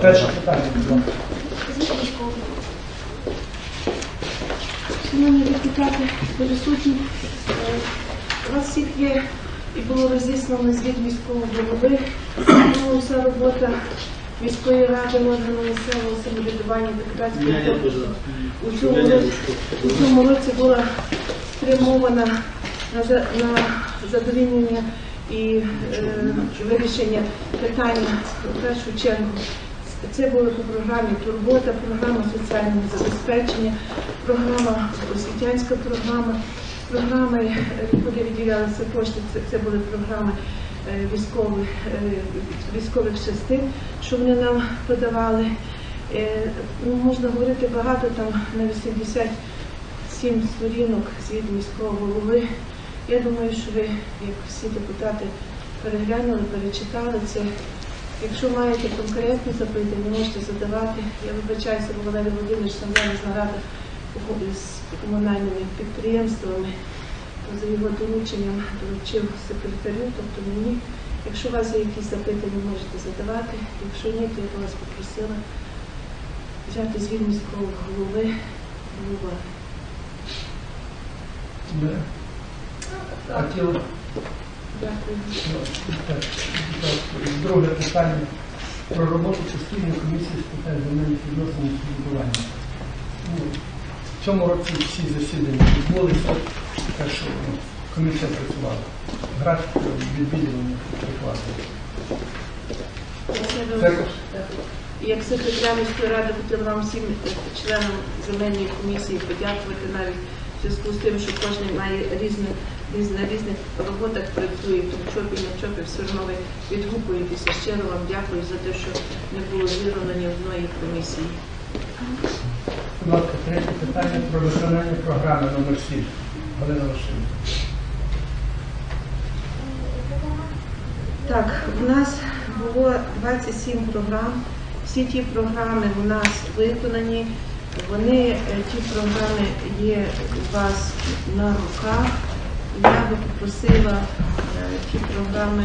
Перше питання. Шановні депутати, присутні, у вас всіх є і було розіслано звіт міського голови. Вся робота міської ради органу місцевого самоврядування депутатської у цьому році, була спрямована на задовільнення і е, вирішення питання в першу чергу це були по програмі Турбота, програма соціального забезпечення, програма освітянська програма, програми, е, куди виділялися кошти, це, це були програми е, військових, е, військових частин, що вони нам подавали. Ну, можна говорити багато, там на 87 сторінок звіт міського голови. Я думаю, що ви, як всі депутати, переглянули, перечитали це. Якщо маєте конкретні запитання, можете задавати. Я вибачаюся, бо Валерій Володимирович сам зараз нарада з комунальними підприємствами, за його дорученням доручив секретарю, тобто мені. Якщо у вас є якісь запитання, можете задавати. Якщо ні, то я б вас попросила взяти звіт міського голови до так, друге питання про роботу частини комісії з питань земельних відносин і судовування. Ну, в цьому році всі засідання відбулися, так що ну, комісія працювала. Графік відвідування прикладу. Як секретар міської ради хотіла вам всім членам земельної комісії подякувати навіть зв'язку з тим, що кожен має різне, різне, на різних роботах працює, то в чопі, не чопі, все одно ви відгукуєтеся. Щиро вам дякую за те, що не було зірвано ні одної комісії. Будь ласка, третє питання про виконання програми номер 7. Галина Васильівна. Так, у нас було 27 програм. Всі ті програми у нас виконані. Вони, е, ті програми є у вас на руках. Я би попросила е, ті програми,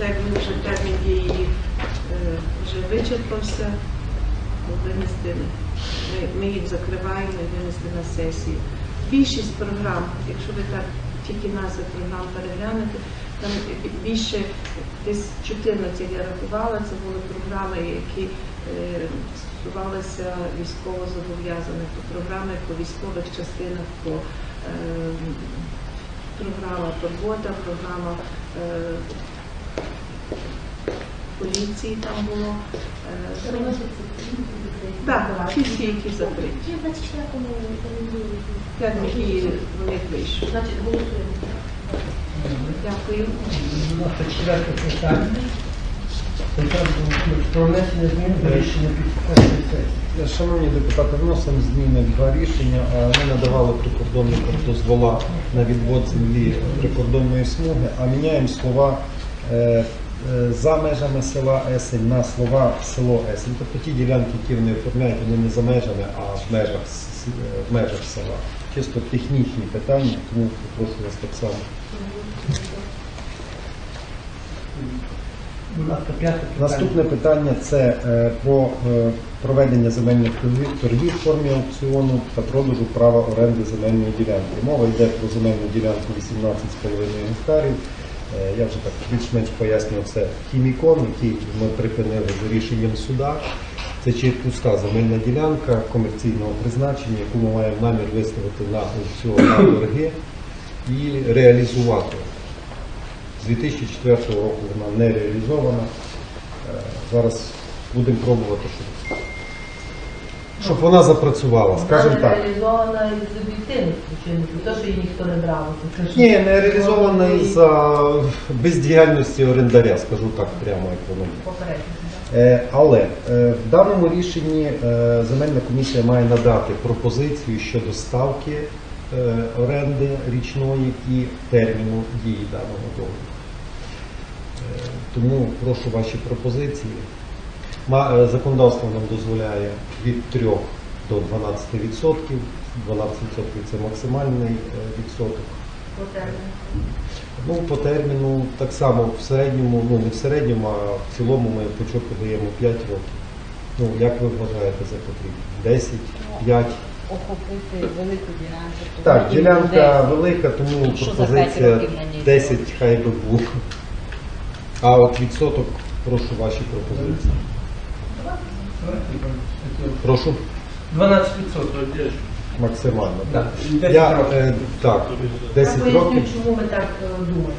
як ми вже термін дії е, вже вичерпався, винести. Ми, ми їх закриваємо і винести на сесію. Більшість програм, якщо ви так тільки назви програм переглянете, там більше десь 14 я рахувала, це були програми, які стосувалися військовозобов'язаних, то програми по військових частинах, по е, програма Турбота, програма е, поліції там було. Е, так, ті всі, які закриті. Чи в 24-му рекомендують? Термін дії в них вийшов. Значить, голосуємо. Дякую. Будь ласка, четверте питання. Сесії. Шановні депутати, вносимо зміни два рішення. Ми надавали прикордонникам дозвола на відвод землі прикордонної смуги, а міняємо слова е, е, за межами села Есень на слова село Есень. Тобто ті ділянки, які вони оформляють, вони не за межами, а в межах, е, в межах села. Чисто технічні питання, тому прошу вас так само. Наступне питання це е, про е, проведення земельних торгів- в формі аукціону та продажу права оренди земельної ділянки. Мова йде про земельну ділянку 18,5 гектарів. Е, Я вже так більш-менш пояснював це хімікон, який ми припинили за рішенням суда. Це чипуска земельна ділянка комерційного призначення, яку ми маємо намір виставити на аукціон на торги і реалізувати. З 2004 року вона не реалізована. Е, Зараз будемо пробувати, щоб, щоб вона запрацювала, скажімо так. не реалізована із об'єктивних причин, не то, що її ніхто не брав. Ні, не реалізована із-за бездіяльності орендаря, скажу так прямо, як воно. Е, Але е, в даному рішенні земельна комісія має надати пропозицію щодо ставки оренди річної і терміну дії даного договору. Тому прошу ваші пропозиції. Е, Законодавство нам дозволяє від 3 до 12 відсотків. 12 відсотків це максимальний е, відсоток. По терміну. Ну, по терміну так само в середньому, ну не в середньому, а в цілому ми початку даємо 5 років. Ну, як ви вважаєте за потрібно? 10, 5? охопити велику ділянку. Так, ділянка велика, тому пропозиція років на ній 10 хай би було. А от відсоток, прошу ваші пропозиції. Прошу 12%. максимально. Так, Так, 10 Я, років. е, так 10 Я поясню, років. чому ми так е, думаємо.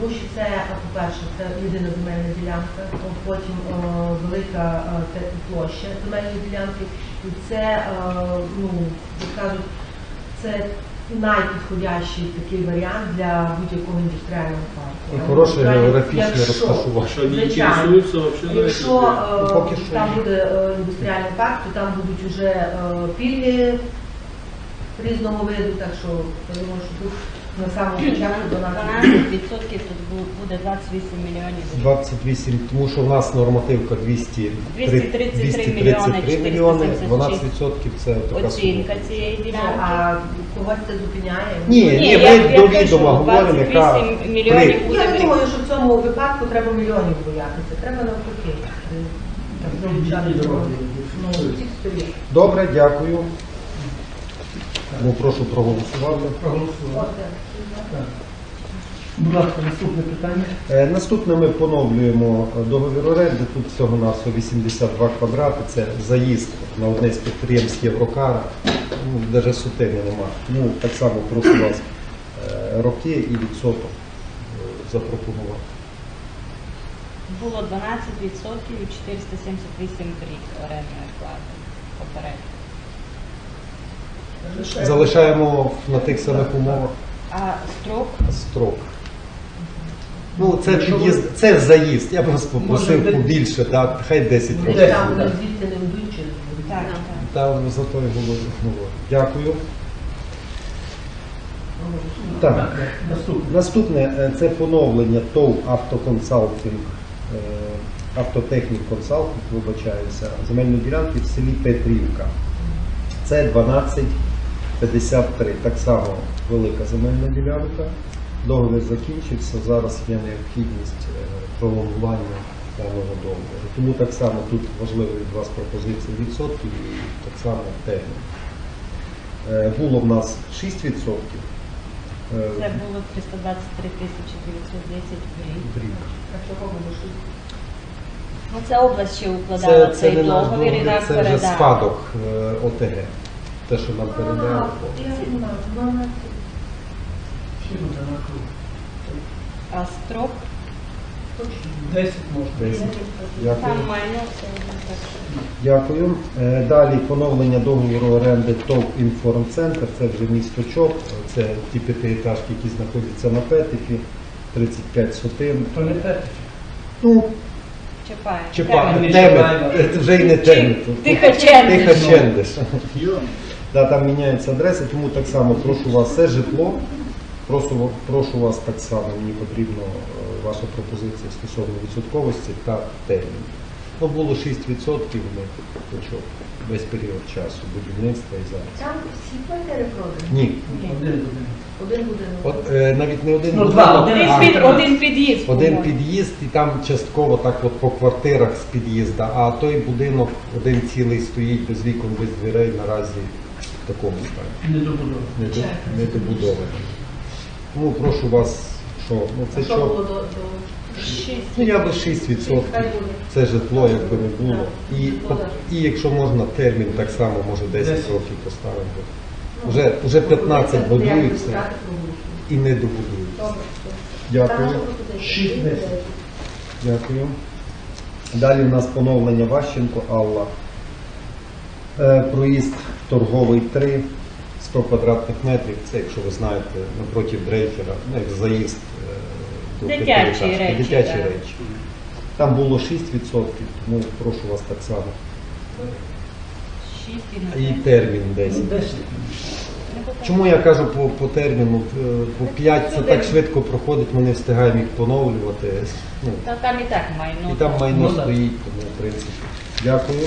Тому що це, а, по-перше, це єдина земельна ділянка, а потім е, велика е, те- площа земельної ділянки. І це, е, ну, як кажуть, це найпідходящий такий варіант для будь-якого індустріального парку. І хороше географічне розташування. Не Якщо е, Ну, поки що там ні. буде е, індустріальний парк, то там будуть вже е, пільги різного виду, так що я думаю, що тут на самому початку 12 12% тут бу- буде 28 мільйонів. 28, тому що в нас нормативка 200, 233 233 мільйони, 476. 12% це така Оцінка цієї Ну, ділянки. а когось це зупиняє? Ні, Ні, ні, я- ми я до кажу, відома говоримо, яка 28 мільйонів при- буде Я не думаю, що в цьому випадку треба мільйонів боятися. Треба навпаки. е, так, Ну, дорога. Ну, всіх сторін. Добре, дякую. Ну, прошу проголосувати. От, е. Будь ласка, наступне питання. Е, Наступне ми поновлюємо договір оренди. Тут всього на 82 квадрати. Це заїзд на одне з підприємств Єврокара. Ну, навіть сутини нема. Ну, так само прошу вас е, роки і відсоток е, запропонувати. Було 12% і 478 в рік орендної плати попередньо. Залишаємо на тих самих умовах А строк строк. Ну, це під'їзд, це заїзд. Я б вас попросив Може, побільше, так, хай 10 років. там так. звідти не через так, так. Та за то і говорю. Дякую. Так. Наступне. Наступне е, це поновлення ТОВ Автоконсалтинг, е, Автотехнік Консалтинг, вибачаюся, земельної ділянки в селі Петрівка. Це 1253. Так само велика земельна ділянка. Договір закінчився. Зараз є необхідність е, пролонгування даного договору. Тому так само тут важливі від вас пропозиції відсотків і так само термін. Е, Було в нас 6%. Е, Це було 323 тисячі 910 в рік. А чого Ну, це область ще укладала Це, це цей не договір і договір, нам це вже спадок ОТГ. Те, що нам передали. А строк 10 можна. Десять. Дякую. Дякую. Е, Далі поновлення договору оренди ТОВ Інформцентр. Це вже місто ЧОП. Це ті п'ятиетажки, які знаходяться на Петифі. 35 сотин. То не те. Ну, Чапає. чіпа, Теми. теми. Це вже й не теми. Тихочендиш. Тихочендиш. Да, там міняються адреси, тому так само прошу вас, це житло. Прошу, прошу вас так само, мені потрібна е, ваша пропозиція стосовно відсотковості та терміну. Ну, було 6% ми почав весь період часу будівництва і зараз. Там всі квартири продані. Ні, Один один. Один будинок. от е, навіть не один Ну, будинок, два, один Один, а під, один під'їзд. один по-моєму. під'їзд, і там частково так от по квартирах з під'їзда, а той будинок один цілий стоїть без вікон, без дверей наразі в такому стані. Не добудова. Не, до. Тому прошу вас, що ну це що що? було до, до... Шість. Ну я би 6%. Це житло, якби не було. І, і якщо можна, термін так само, може 10 років поставити. Ну, Вже, вже 15 пропозиція, будуються і не добудуються. Дякую. Дякую. Далі в нас поновлення Ващенко Алла. Е, проїзд торговий 3, 100 квадратних метрів. Це, якщо ви знаєте, напроти дрейфера, ну, як заїзд е, до Дитячі речі, Дитячі так. речі. Там було 6%, тому прошу вас так само. Шість і І на термін 10. Ну, 10. Чому я кажу по, по терміну? Е, По 5 це так швидко проходить, ми не встигаємо їх поновлювати. Ну, Та там і так майно. і там майно Ну, стоїть, тому в принципі. Дякую.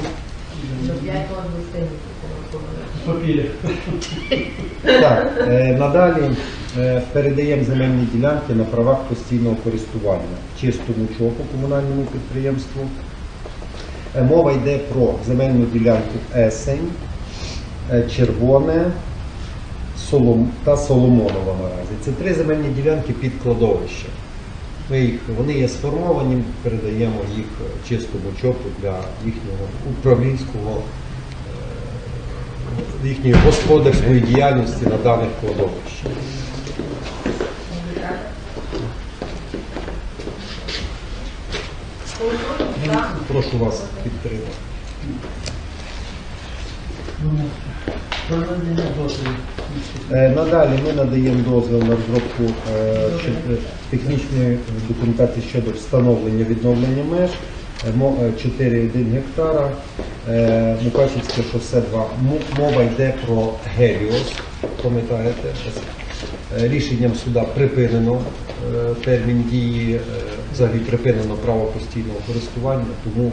Так, е, надалі Е, Передаємо земельні ділянки на правах постійного користування чистому чоку комунальному підприємству. Е, Мова йде про земельну ділянку Есень, Червоне та Соломонова наразі. Це три земельні ділянки під кладовище. Ми їх, вони є сформовані, передаємо їх чистому чопу для їхнього управлінського, е, їхньої господарської діяльності на даних кладовищах. Прошу вас підтримати. Е, Надалі ми надаємо дозвіл на розробку е, технічної документації щодо встановлення відновлення меж Е, мо- е, 4,1 гектара. Е, Мукачівське шосе 2. М- Мова йде про Геліос, пам'ятаєте? Е, Рішенням суда припинено е, термін дії, е, взагалі припинено право постійного користування, тому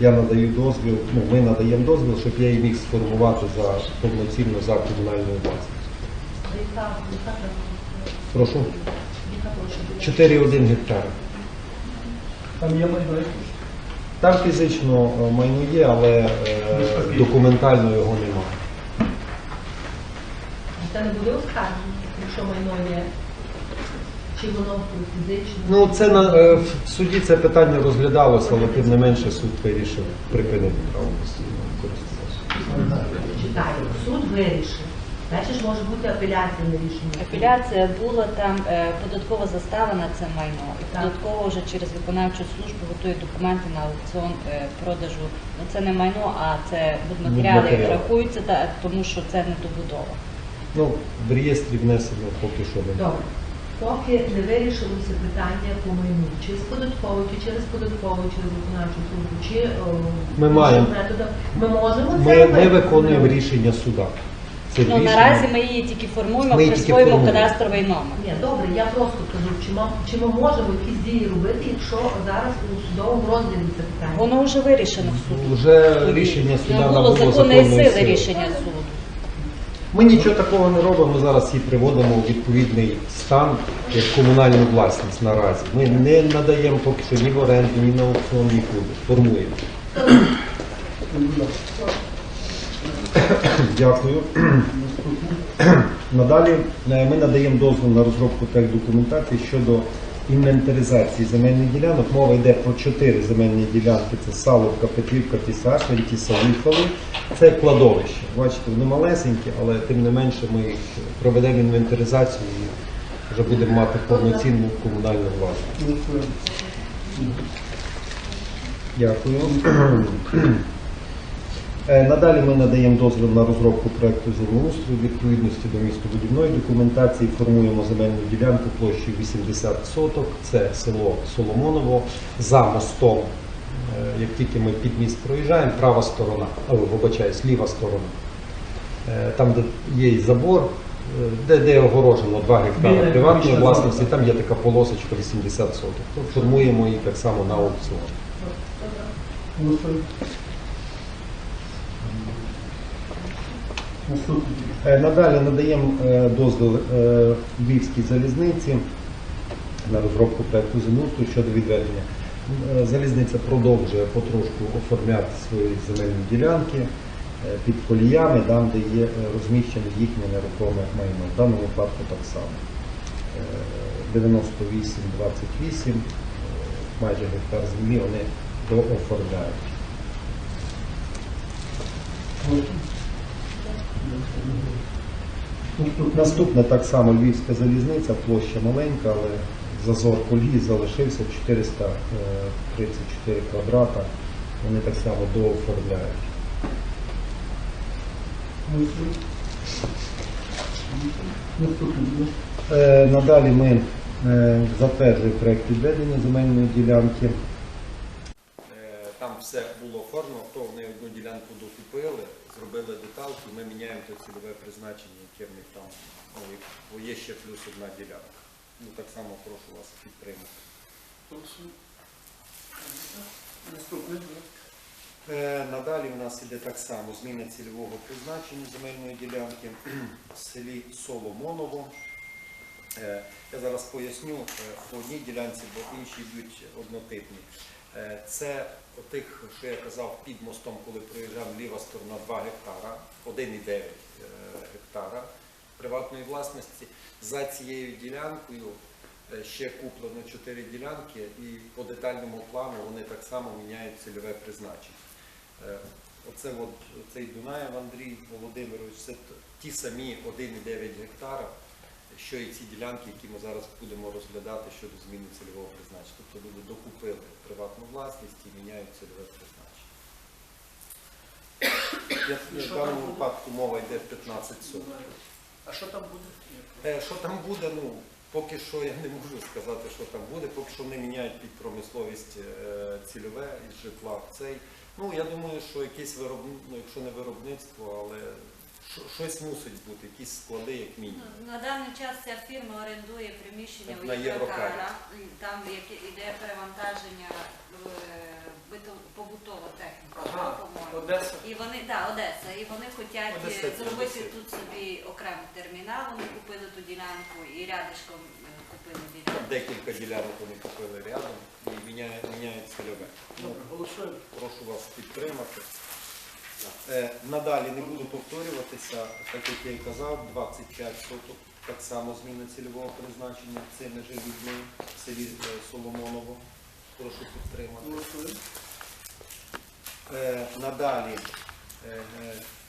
я надаю дозвіл, ну ми надаємо дозвіл, щоб я її міг сформувати за повноцінно за комунальною власністю. Прошу. яка площа біля? 4,1 гектара. Там є майно. Там фізично е, майно є, але е, документально його немає. Це не буде оскаржено, якщо майно є? Чи воно фізично? Ну це на е, в суді це питання розглядалося, але тим не менше суд вирішив припинити право постійного користування. Читаю, суд вирішив. Ж може бути апеляція на рішення. Апеляція була там, е, податкова застава на це майно. І Так. податково вже через виконавчу службу готує документи на аукціон е, продажу. Ну це не майно, а це будматеріали Будматеріали. рахуються, та, тому що це не добудова. Ну, в реєстрі внесено поки що немає. Добре. Поки не вирішилося питання по майну, чи з податковою, чи через податкову, через виконавчу службу, чи о, Ми маємо. методом, ми можемо це Ми, ми робити? виконуємо рішення суда. Це Ну рішення. наразі ми її тільки формуємо, Ми її тільки присвоїмо формуємо. кадастровий номер. Ні, добре, я просто кажу, чи ми, чи ми можемо якісь дії робити, якщо зараз у судовому розгляді це питання? Воно вже вирішено в суді. Вже рішення суда Не було набуло законної законної сили сили. рішення суду. Ми нічого такого не робимо, ми зараз її приводимо у відповідний стан як комунальну власність наразі. Ми не надаємо поки що ні в оренду, ні на аукціон, нікуди. Формуємо. Дякую. Надалі е, ми надаємо дозвіл на розробку техдокументації щодо інвентаризації земельних ділянок. Мова йде про чотири земельні ділянки: це Саловка, Петрівка, Тісашна, Тісалихали. Це кладовище. Бачите, вони малесенькі, але тим не менше ми їх проведемо інвентаризацію і вже будемо мати повноцінну комунальну власність. Дякую. Е, Надалі ми надаємо дозвіл на розробку проекту землеустрою відповідності до містобудівної документації. Формуємо земельну ділянку площею 80 соток. Це село Соломоново за мостом. Е, Як тільки ми під міст проїжджаємо, права сторона, о, вибачаюсь, ліва сторона. Е, Там, де є і забор, е, де, де огорожено 2 гектари приватної власності, там є така полосочка 80 соток. То формуємо її так само на аукціон. Голосуємо. Наступний. Е, Надалі надаємо е, дозвіл е, Львівській залізниці на розробку проекту землеустрою щодо відведення. Е, Залізниця продовжує потрошку оформляти свої земельні ділянки е, під коліями, там, де є е, розміщене їхнє нерухоме майно. В даному випадку так само. Е, 98-28, е, майже гектар землі вони дооформляють. Наступний. Наступне так само Львівська залізниця, площа маленька, але зазор колії залишився 434 квадрата. Вони так само дооформляють. Е, Надалі ми е, затверджуємо проєкт відведення земельної ділянки. Все було оформлено, то вони одну ділянку докупили, зробили деталку, ми міняємо те цільове призначення, яке в них там ну, бо є ще плюс одна ділянка. Ну так само прошу вас підтримати. Наступний. Е, Надалі у нас іде так само зміна цільового призначення земельної ділянки в селі Соломоново. Е, Я зараз поясню е, по одній ділянці, бо інші йдуть однотипні. Це отих, що я казав, під мостом, коли проїжджав ліва сторона 2 гектара, 1,9 е, гектара приватної власності. За цією ділянкою е, ще куплено 4 ділянки і по детальному плану вони так само міняють цільове призначення. Е, Оце от, цей Дунаєв Андрій Володимирович, це ті самі 1,9 гектара, що і ці ділянки, які ми зараз будемо розглядати щодо зміни цільового призначення. Тобто люди докупили приватну власність і міняють цільове призначення. Я- В даному випадку мова йде 15 соток. А що там буде? Е, Що там буде, ну поки що я не можу сказати, що там буде, поки що вони міняють під промисловість е, цільове із житла в цей. Ну я думаю, що якесь виробництво, ну якщо не виробництво, але щось мусить бути, якісь склади, як мінімум. На даний час ця фірма орендує приміщення у На. Єврокара. Там яке- йде перевантаження е, бито- побутова техніка. Ага, по-моєму. Одеса. І вони, Одеса, і вони хочуть е, зробити Одеса. тут собі окремий термінал. Вони купили ту ділянку і рядишком е, купили ділянку. декілька ділянок вони купили рядом і міняють, міняють цільове. Ну, Добре, голосуємо. прошу вас підтримати. Е, Надалі не буду повторюватися, так як я і казав, 25 соток, так само зміна цільового призначення цими же людьми в селі е, Соломоново. Прошу підтримати. Е, Надалі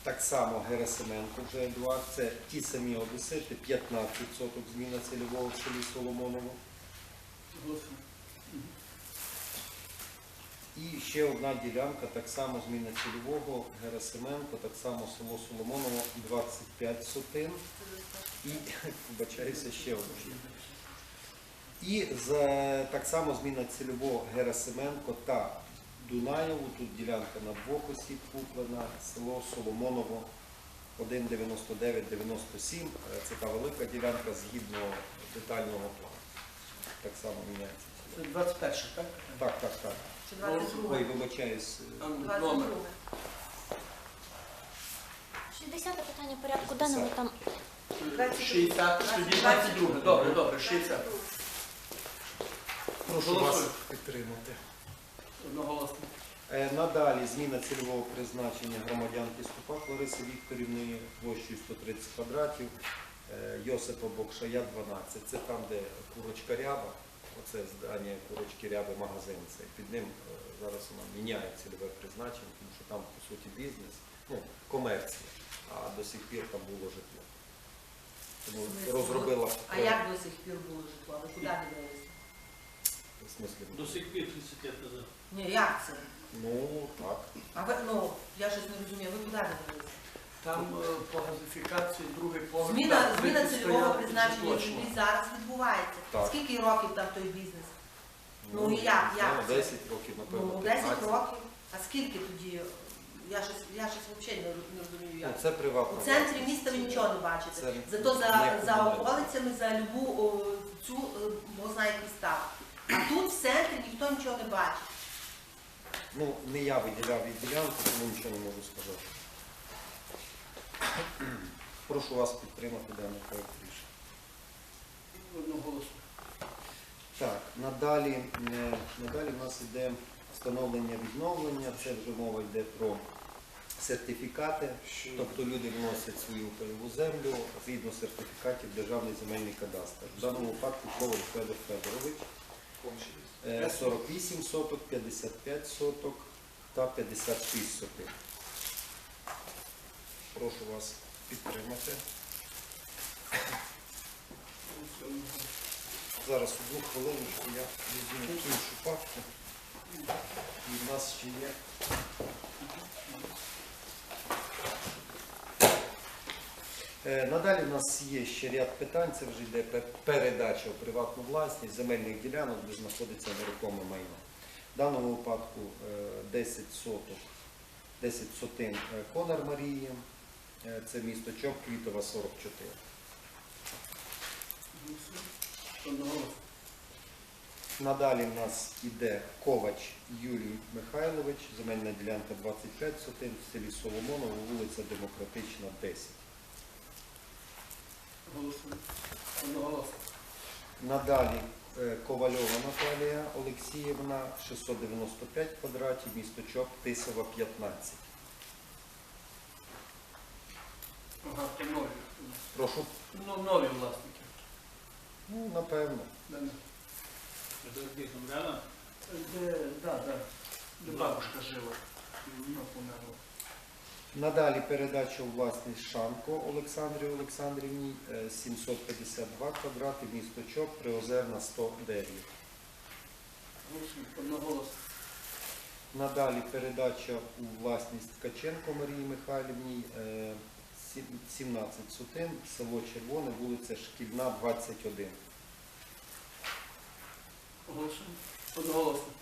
так само Герасименко вже Едуард, це ті самі одесити, 15 соток зміна цільового в селі Соломоново. Голосуємо. І ще одна ділянка, так само зміна цільового, Герасименко, так само село Соломоново, 25 сотин. І, вибачаюся, ще одна. І за, так само зміна цільового Герасименко та Дунаєву, тут ділянка на двох осіб куплена, село Соломоново 1,99,97. Е, Це та велика ділянка згідно детального плану. Так само міняється. Це 21, так? Так, так, так. Чи 22? Ой, вибачаюсь. е, номер. 22. 60 питання порядку денного там 60, тоді 22. Добре, добре, 60. Прошу вас Голосуємо. підтримати. Одноголосно. Е, Надалі зміна цільового призначення громадянки Ступак Лариси Вікторівни площею 130 квадратів, е, Йосипа Бокшая 12. Це там, де курочка ряба, оце здання курочки ряби магазин. Це під ним е, зараз вона міняє цільове призначення, тому що там по суті бізнес, ну, комерція, а до сих пір там було житло. Тому розробила А як до сих пір було житло? Ви куди дивилися? в смислі. До сих пір 30 лет назад. Ні, як це? Ну так. А ви, ну, я щось не розумію, ви куди дивилися? Там е, по газифікації другий поверх. Зміна, так, зміна цільового призначення землі зараз відбувається. Так. Скільки років там той бізнес? Ну, і як, як Ну, 10 років, напевно. Ну, 10 15. років. А скільки тоді? Я щось, я щось взагалі не, розумію, як. Ну, це приватна. У центрі міста ви нічого не бачите. Це Зато за, за околицями, за любу о, цю, е, бо знає став. А тут в центрі ніхто нічого не бачить. Ну, не я виділяв від ділянку, тому нічого не можу сказати. Прошу вас підтримати даний проект рішення. Одноголосно. Так, надалі, е, надалі в нас йде встановлення відновлення, це вже мова йде про сертифікати, тобто люди вносять свою пайову землю згідно сертифікатів Державний земельний кадастр. В даному випадку Коваль Федор Федорович. Е, 48 соток, 55 соток та 56 соток. Прошу вас підтримати. Зараз одну хвилиночку я візьму іншу папку. І в нас ще є. Е, Надалі в нас є ще ряд питань, це вже йде передача в приватну власність земельних ділянок, де знаходиться нерухоме майно. В даному випадку е, 10 соток, 10 сотин е, Конар Марії, е, це місто Чоп, Квітова, 44. Надалі в нас іде Ковач Юрій Михайлович, земельна ділянка 25 сотин в селі Соломоново, вулиця Демократична, 10. Голосуємо. Надалі е, Ковальова Наталія Олексіївна, 695 квадратів, місто Чоп, Тисова, 15. Ага, то нові. Прошу. Ну, нові власники. Ну, напевно. Да, да. Де, да, да. Де бабушка жила. Ну, померла. Надалі передача у власність Шанко Олександрі Олександрівні, е, 752 квадрати, місто Чоп, Приозерна, 109. Голосуємо одноголосно. Надалі передача у власність Ткаченко Марії Михайлівні, е, 17 сотин, село Червоне, вулиця Шкільна, 21. Голосуємо одноголосно.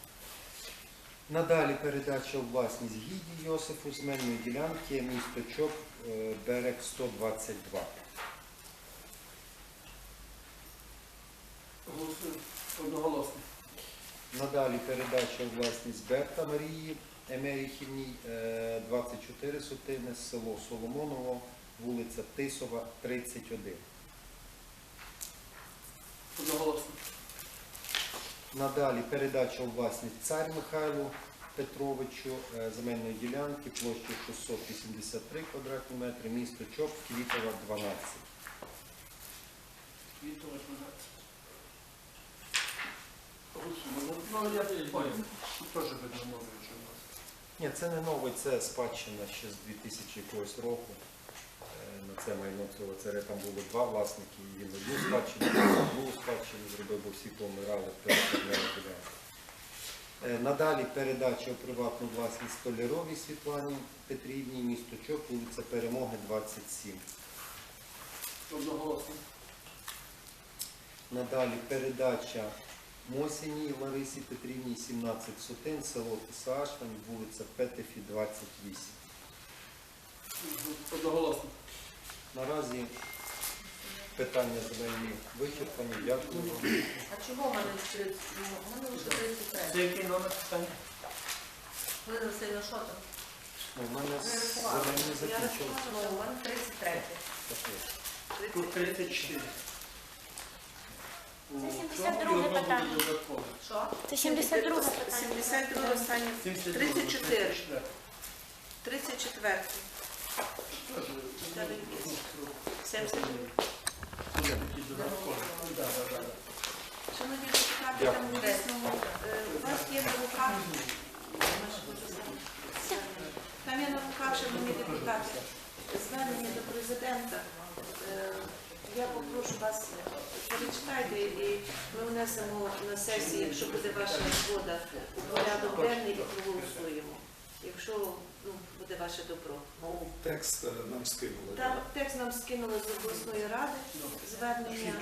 Надалі передача у власність Гіді Йосифу земельної ділянки, місто Чоп, е, берег 122. Голосуємо одноголосно. Надалі передача у власність Берта Марії Емеріхівній, е, 24 сотини, село Соломоново, вулиця Тисова, 31. Одноголосно. Надалі передача у власність цар Михайлу Петровичу е, земельної ділянки площею 683 квадратні метри, місто Чоп, Квітова, 12. Вітова 12. Ну, я. Теж видно нові вже у нас. Ні, це не новий, це спадщина ще з 2000 якогось року. Це майно цього царя там було два власники, і він одну спадщину, другу спадщину зробив, бо всі помирали перед. Е, Надалі передача у приватну власність Столяровій Світлані Петрівні, місто Чоп, вулиця Перемоги, 27. Одноголосно. Надалі передача Мосіній Ларисі Петрівні, 17 сотин, село Тисашлань, вулиця Петефі, 28. Одноголосно. Наразі питання земельні вичерпані. Дякую. вам. А чого в мене 30? Ну, У мене лише 33. Це який номер питання? Галина Васильівна, що там? Ну, У мене земельні Я закінчилися. рахувала, що у мене 33. Тут 34. Це 72 питання. Що? Це 72 питання. 72 останнє. 34. 34. 72. Шановні депутати, там дійсно, у вас є на руках, там є на руках, шановні депутати, звернення до президента. Я попрошу вас, перечитайте і ми внесемо на сесії, якщо буде ваша згода, у порядок денний і проголосуємо. Якщо ну, буде ваше добро. Ну, текст е, нам скинули. Там текст нам скинули з обласної ради, звернення.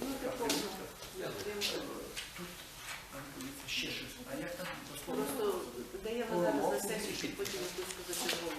Ну, такого. Ще щось. А як там? Просто даємо зараз на сесію, щоб потім якусь позачергову